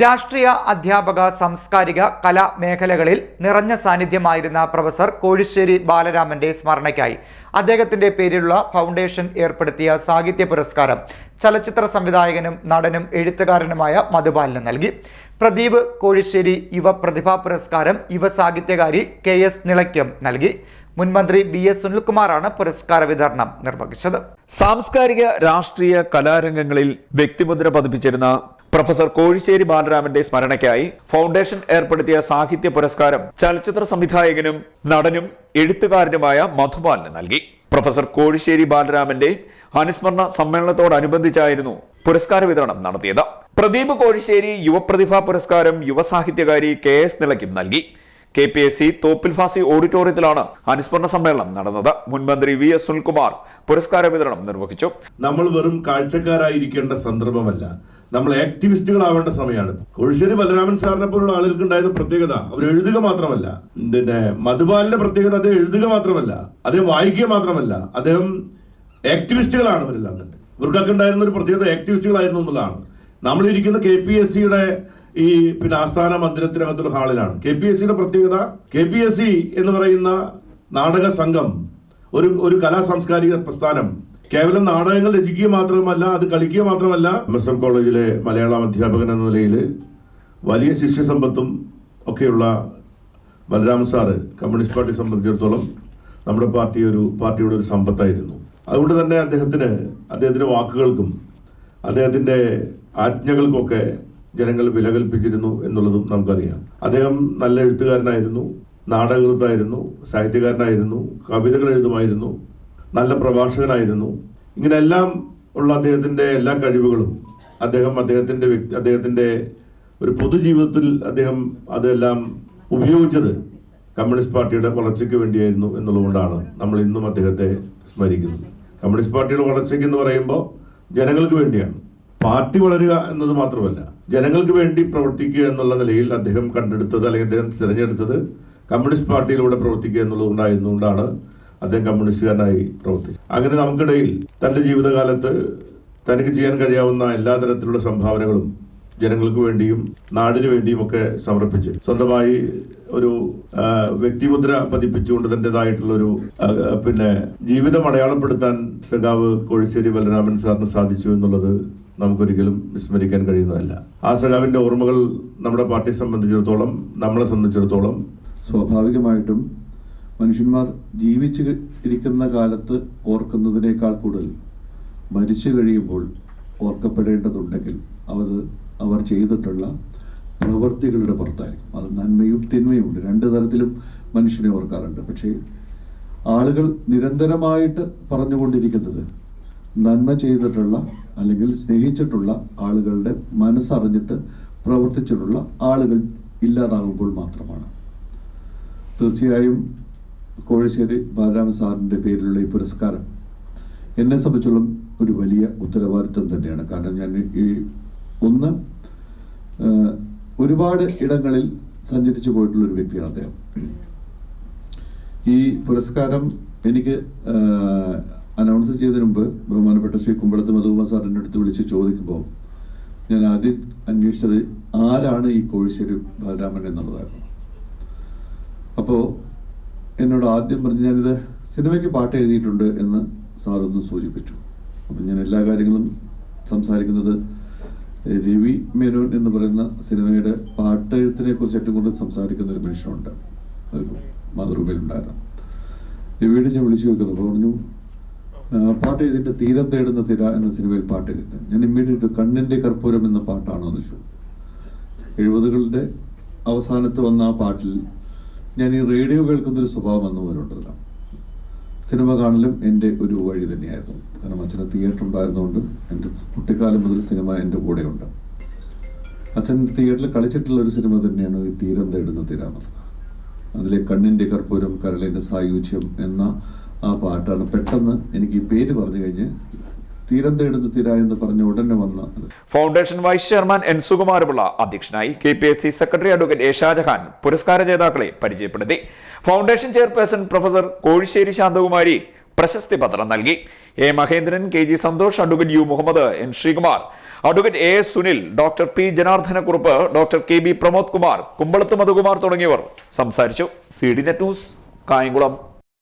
രാഷ്ട്രീയ അധ്യാപക സാംസ്കാരിക കലാ മേഖലകളിൽ നിറഞ്ഞ സാന്നിധ്യമായിരുന്ന പ്രൊഫസർ കോഴിശ്ശേരി ബാലരാമന്റെ സ്മരണയ്ക്കായി അദ്ദേഹത്തിന്റെ പേരിലുള്ള ഫൗണ്ടേഷൻ ഏർപ്പെടുത്തിയ സാഹിത്യ പുരസ്കാരം ചലച്ചിത്ര സംവിധായകനും നടനും എഴുത്തുകാരനുമായ മധുപാലിന് നൽകി. പ്രദീപ് കോഴിശ്ശേരി യുവ പ്രതിഭാ പുരസ്കാരം യുവ സാഹിത്യകാരി കെ എസ് നിളയ്ക്കും നൽകി. മുൻമന്ത്രി ബി എസ് സുനിൽകുമാറാണ് പുരസ്കാര വിതരണം നിർവഹിച്ചത്. സാംസ്കാരിക രാഷ്ട്രീയ കലാരംഗങ്ങളിൽ വ്യക്തിമുദ്ര പതിപ്പിച്ചിരുന്ന പ്രൊഫസർ കോഴിശ്ശേരി ബാലരാമന്റെ സ്മരണയ്ക്കായി ഫൗണ്ടേഷൻ ഏർപ്പെടുത്തിയ സാഹിത്യ പുരസ്കാരം ചലച്ചിത്ര സംവിധായകനും നടനും എഴുത്തുകാരനുമായ മധുപാലിന് നൽകി. പ്രൊഫസർ കോഴിശ്ശേരി ബാലരാമന്റെ അനുസ്മരണ സമ്മേളനത്തോടനുബന്ധിച്ചായിരുന്നു പുരസ്കാര വിതരണം നടത്തിയത്. പ്രദീപ് കോഴിശ്ശേരി യുവപ്രതിഭാ പുരസ്കാരം യുവസാഹിത്യകാരി കെ എസ് നിളയ്ക്കും നൽകി. K P S C Thoppil Bhasi ഓഡിറ്റോറിയത്തിലാണ് അനുസ്മരണ സമ്മേളനം നടന്നത്. മുൻമന്ത്രി വി എസ് സുനിൽകുമാർ പുരസ്കാര വിതരണം നിർവഹിച്ചു. നമ്മൾ വെറും കാഴ്ചക്കാരായിരിക്കേണ്ട സന്ദർഭമല്ല. നമ്മൾ ആക്ടിവിസ്റ്റുകൾ ആവേണ്ട സമയമാണ്. കോഴിശ്ശേരി ബലരാമൻ സാറിനെ പോലുള്ള ആളുകൾക്ക് ഉണ്ടായിരുന്ന പ്രത്യേകത അവർ എഴുതുക മാത്രമല്ല. പിന്നെ മധുപാലിന്റെ പ്രത്യേകത അദ്ദേഹം എഴുതുക മാത്രമല്ല. അദ്ദേഹം വായിക്കുക മാത്രമല്ല. അദ്ദേഹം ആക്ടിവിസ്റ്റുകളാണ് ഇവരെല്ലാം തന്നെ ഇവർക്കൊക്കെ ഉണ്ടായിരുന്ന ഒരു പ്രത്യേകത ആക്ടിവിസ്റ്റുകളായിരുന്നു എന്നുള്ളതാണ്. നമ്മളിരിക്കുന്ന കെ പി എസ് സിയുടെ ഈ പിന്നെ ആസ്ഥാന മന്ദിരത്തിനകത്തൊരു ഹാളിലാണ്. കെ പി എസ് സിയുടെ പ്രത്യേകത കെ പി എസ് സി എന്ന് പറയുന്ന നാടക സംഘം ഒരു ഒരു കലാ സാംസ്കാരിക പ്രസ്ഥാനം. കേവലം നാടകങ്ങൾ രചിക്കുക മാത്രമല്ല അത് കളിക്കുക മാത്രമല്ല എം എസ് എം കോളേജിലെ മലയാളം അധ്യാപകൻ എന്ന നിലയിൽ വലിയ ശിഷ്യ സമ്പത്തും ഒക്കെയുള്ള ബലരാം സാറ് കമ്മ്യൂണിസ്റ്റ് പാർട്ടി സംബന്ധിച്ചിടത്തോളം നമ്മുടെ പാർട്ടി ഒരു പാർട്ടിയുടെ ഒരു സമ്പത്തായിരുന്നു. അതുകൊണ്ട് തന്നെ അദ്ദേഹത്തിന് അദ്ദേഹത്തിന്റെ വാക്കുകൾക്കും അദ്ദേഹത്തിന്റെ ആജ്ഞകൾക്കൊക്കെ ജനങ്ങൾ വിലകൽപ്പിച്ചിരുന്നു എന്നുള്ളതും നമുക്കറിയാം. അദ്ദേഹം നല്ല എഴുത്തുകാരനായിരുന്നു നാടകൃത്തായിരുന്നു സാഹിത്യകാരനായിരുന്നു കവിതകൾ എഴുതുമായിരുന്നു നല്ല പ്രഭാഷകനായിരുന്നു. ഇങ്ങനെയെല്ലാം ഉള്ള അദ്ദേഹത്തിന്റെ എല്ലാ കഴിവുകളും അദ്ദേഹം അദ്ദേഹത്തിന്റെ വ്യക്തി അദ്ദേഹത്തിന്റെ ഒരു പൊതുജീവിതത്തിൽ അദ്ദേഹം അതെല്ലാം ഉപയോഗിച്ചത് കമ്മ്യൂണിസ്റ്റ് പാർട്ടിയുടെ വളർച്ചയ്ക്ക് വേണ്ടിയായിരുന്നു എന്നുള്ളതുകൊണ്ടാണ് നമ്മൾ ഇന്നും അദ്ദേഹത്തെ സ്മരിക്കുന്നത്. കമ്മ്യൂണിസ്റ്റ് പാർട്ടിയുടെ വളർച്ചയ്ക്ക് എന്ന് പറയുമ്പോൾ ജനങ്ങൾക്ക് വേണ്ടിയാണ്. പാർട്ടി വളരുക എന്നത് മാത്രമല്ല ജനങ്ങൾക്ക് വേണ്ടി പ്രവർത്തിക്കുക എന്നുള്ള നിലയിൽ അദ്ദേഹം കണ്ടെടുത്തത് അല്ലെങ്കിൽ അദ്ദേഹം തിരഞ്ഞെടുത്തത് കമ്മ്യൂണിസ്റ്റ് പാർട്ടിയിലൂടെ പ്രവർത്തിക്കുക എന്നുള്ളതുകൊണ്ടായിരുന്നുകൊണ്ടാണ് അദ്ദേഹം കമ്മ്യൂണിസ്റ്റുകാരനായി പ്രവർത്തിച്ചത്. അങ്ങനെ നമുക്കിടയിൽ തന്റെ ജീവിതകാലത്ത് തനിക്ക് ചെയ്യാൻ കഴിയാവുന്ന എല്ലാ തരത്തിലുള്ള സംഭാവനകളും ജനങ്ങൾക്ക് വേണ്ടിയും നാടിനു വേണ്ടിയും ഒക്കെ സമർപ്പിച്ച് സ്വന്തമായി ഒരു വ്യക്തിമുദ്ര പതിപ്പിച്ചുകൊണ്ട് തന്റെതായിട്ടുള്ള ഒരു പിന്നെ ജീവിതം അടയാളപ്പെടുത്താൻ സഖാവ് കോഴിശ്ശേരി ബലരാമൻ സാറിന് സാധിച്ചു എന്നുള്ളത് നമുക്കൊരിക്കലും വിസ്മരിക്കാൻ കഴിയുന്നതല്ല. ആ സഖാവിന്റെ ഓർമ്മകൾ നമ്മുടെ പാർട്ടിയെ സംബന്ധിച്ചിടത്തോളം നമ്മളെ സംബന്ധിച്ചിടത്തോളം സ്വാഭാവികമായിട്ടും മനുഷ്യന്മാർ ജീവിച്ച് ഇരിക്കുന്ന കാലത്ത് ഓർക്കുന്നതിനേക്കാൾ കൂടുതൽ മരിച്ചു കഴിയുമ്പോൾ ഓർക്കപ്പെടേണ്ടതുണ്ടെങ്കിൽ അവർ അവർ ചെയ്തിട്ടുള്ള പ്രവൃത്തികളുടെ പുറത്തായിരിക്കും. അത് നന്മയും തിന്മയും ഉണ്ട് രണ്ട് തരത്തിലും മനുഷ്യനെ ഓർക്കാറുണ്ട്. പക്ഷേ ആളുകൾ നിരന്തരമായിട്ട് പറഞ്ഞുകൊണ്ടിരിക്കുന്നത് നന്മ ചെയ്തിട്ടുള്ള അല്ലെങ്കിൽ സ്നേഹിച്ചിട്ടുള്ള ആളുകളുടെ മനസ്സറിഞ്ഞിട്ട് പ്രവർത്തിച്ചിട്ടുള്ള ആളുകൾ ഇല്ലാതാകുമ്പോൾ മാത്രമാണ്. തീർച്ചയായും കോഴിശ്ശേരി ബാലരാമ സാറിന്റെ പേരിലുള്ള ഈ പുരസ്കാരം എന്നെ സംബന്ധിച്ചോളം ഒരു വലിയ ഉത്തരവാദിത്വം തന്നെയാണ്. കാരണം ഞാൻ ഈ ഒന്ന് ഒരുപാട് ഇടങ്ങളിൽ സഞ്ചരിച്ചു പോയിട്ടുള്ള ഒരു വ്യക്തിയാണ് അദ്ദേഹം. ഈ പുരസ്കാരം എനിക്ക് അനൗൺസ് ചെയ്തതിന് മുമ്പ് ബഹുമാനപ്പെട്ട ശ്രീ കുമ്പളത്ത് മധുകുമാർ സാറിന്റെ അടുത്ത് വിളിച്ച് ചോദിക്കുമ്പോൾ ഞാൻ ആദ്യം അന്വേഷിച്ചത് ആരാണ് ഈ കോഴിശ്ശേരി ബാലരാമൻ എന്നുള്ളതായിരുന്നു. അപ്പോൾ എന്നോട് ആദ്യം പറഞ്ഞു ഞാനിത് സിനിമയ്ക്ക് പാട്ട് എഴുതിയിട്ടുണ്ട് എന്ന് സാറൊന്ന് സൂചിപ്പിച്ചു. അപ്പം ഞാൻ എല്ലാ കാര്യങ്ങളും സംസാരിക്കുന്നത് രവി മേനോൻ എന്ന് പറയുന്ന സിനിമയുടെ പാട്ടെഴുത്തിനെ കുറിച്ച് ഏറ്റവും കൂടുതൽ സംസാരിക്കുന്ന ഒരു മനുഷ്യനുണ്ട്. ഒരു മാതൃഭൂമിയിലുണ്ടായിരുന്നു രവിയുടെ ഞാൻ വിളിച്ചു നോക്കുന്നു അപ്പോൾ പറഞ്ഞു "ആ, പാട്ട് എഴുതിയിട്ട് തീരം തേടുന്ന തിര എന്ന സിനിമയിൽ പാട്ട് എഴുതിയിട്ടുണ്ട്. ഞാൻ ഇമ്മീഡിയറ്റ് കണ്ണിന്റെ കർപ്പൂരം എന്ന പാട്ടാണോ എന്ന് ചോദിച്ചു എഴുപതുകളുടെ അവസാനത്ത് വന്ന ആ പാട്ടിൽ ഞാൻ ഈ റേഡിയോ കേൾക്കുന്ന ഒരു സ്വഭാവം വന്നു പോലുണ്ടല്ലോ സിനിമ കാണലും എന്റെ ഒരു വഴി തന്നെയായിരുന്നു. കാരണം അച്ഛന് തിയേറ്റർ ഉണ്ടായിരുന്നുകൊണ്ട് എന്റെ കുട്ടിക്കാലം മുതൽ സിനിമ എന്റെ കൂടെയുണ്ട്. അച്ഛൻ തിയേറ്ററിൽ കളിച്ചിട്ടുള്ള ഒരു സിനിമ തന്നെയാണ് ഈ തീരം തേടുന്ന തീരാന്നുള്ളത് അതിലെ കണ്ണിന്റെ കർപ്പൂരം കരളിന്റെ സായുജ്യം എന്ന ആ പാട്ടാണ്. പെട്ടെന്ന് എനിക്ക് ഈ പേര് പറഞ്ഞു കഴിഞ്ഞ് തീരം തേടുന്ന എന്ന് പറഞ്ഞ ഉടനെ വന്ന foundation vice chairman N Sukumarapillai അധ്യക്ഷനായി K P S C secretary advocate A Shajahan പുരസ്കാര ജേതാക്കളെ പരിചയപ്പെടുത്തി. Foundation chairperson professor Kozhissery Santhakumari പ്രശസ്തി പത്രം നൽകി. A. Mahendran K. G. Santhosh advocate U. Muhammad N Sreekumar. Advocate A. S Sunil doctor P. Janardhanakurup doctor K. B. Pramod Kumar Kumbalath Madhukumar തുടങ്ങിയവർ സംസാരിച്ചു. C D net news Kayamkulam.